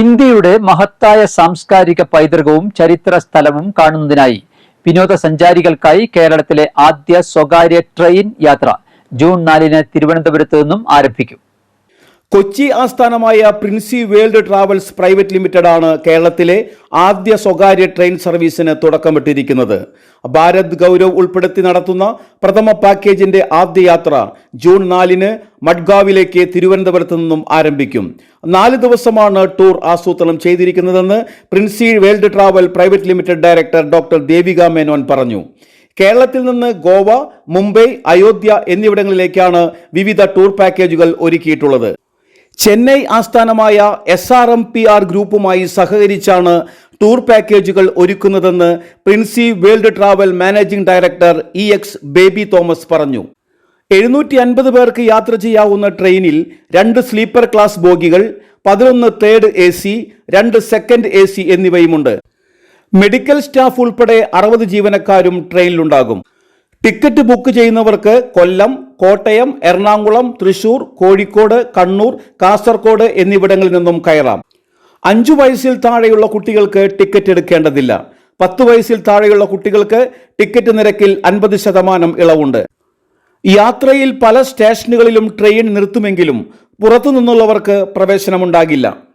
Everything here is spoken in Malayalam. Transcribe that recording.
ഇന്ത്യയുടെ മഹത്തായ സാംസ്കാരിക പൈതൃകവും ചരിത്ര സ്ഥലവും കാണുന്നതിനായി വിനോദസഞ്ചാരികൾക്കായി കേരളത്തിലെ ആദ്യ സ്വകാര്യ ട്രെയിൻ യാത്ര ജൂൺ നാലിന് തിരുവനന്തപുരത്ത് നിന്നും ആരംഭിക്കും. കൊച്ചി ആസ്ഥാനമായ Princy World Travels Private Limited ആണ് കേരളത്തിലെ ആദ്യ സ്വകാര്യ ട്രെയിൻ സർവീസിന് തുടക്കമിട്ടിരിക്കുന്നത്. ഭാരത് ഗൗരവ് ഉൾപ്പെടുത്തി നടത്തുന്ന പ്രഥമ പാക്കേജിന്റെ ആദ്യ യാത്ര ജൂൺ നാലിന് മഡ്ഗാവിലേക്ക് തിരുവനന്തപുരത്ത് നിന്നും ആരംഭിക്കും. നാല് ദിവസമാണ് ടൂർ ആസൂത്രണം ചെയ്തിരിക്കുന്നതെന്ന് Princy World Travel Private Limited director doctor Devika Menon പറഞ്ഞു. കേരളത്തിൽ നിന്ന് ഗോവ മുംബൈ അയോധ്യ എന്നിവിടങ്ങളിലേക്കാണ് വിവിധ ടൂർ പാക്കേജുകൾ ഒരുക്കിയിട്ടുള്ളത്. ചെന്നൈ ആസ്ഥാനമായ S R M P R ഗ്രൂപ്പുമായി സഹകരിച്ചാണ് ടൂർ പാക്കേജുകൾ ഒരുക്കുന്നതെന്ന് Princy World Travel managing director E X Baby Thomas പറഞ്ഞു. എഴുന്നൂറ്റി അൻപത് പേർക്ക് യാത്ര ചെയ്യാവുന്ന ട്രെയിനിൽ രണ്ട് സ്ലീപ്പർ ക്ലാസ് ബോഗികൾ പതിനൊന്ന് തേർഡ് എ സി രണ്ട് സെക്കൻഡ് എ സി എന്നിവയുമുണ്ട്. മെഡിക്കൽ സ്റ്റാഫ് ഉൾപ്പെടെ അറുപത് ജീവനക്കാരും ട്രെയിനിലുണ്ടാകും. ടിക്കറ്റ് ബുക്ക് ചെയ്യുന്നവർക്ക് കൊല്ലം കോട്ടയം എറണാകുളം തൃശൂർ കോഴിക്കോട് കണ്ണൂർ കാസർഗോഡ് എന്നിവിടങ്ങളിൽ നിന്നും കയറാം. അഞ്ചു വയസ്സിൽ താഴെയുള്ള കുട്ടികൾക്ക് ടിക്കറ്റ് എടുക്കേണ്ടതില്ല. പത്ത് വയസ്സിൽ താഴെയുള്ള കുട്ടികൾക്ക് ടിക്കറ്റ് നിരക്കിൽ അൻപത് ശതമാനം ഇളവുണ്ട്. യാത്രയിൽ പല സ്റ്റേഷനുകളിലും ട്രെയിൻ നിർത്തുമെങ്കിലും പുറത്തു നിന്നുള്ളവർക്ക് പ്രവേശനമുണ്ടാകില്ല.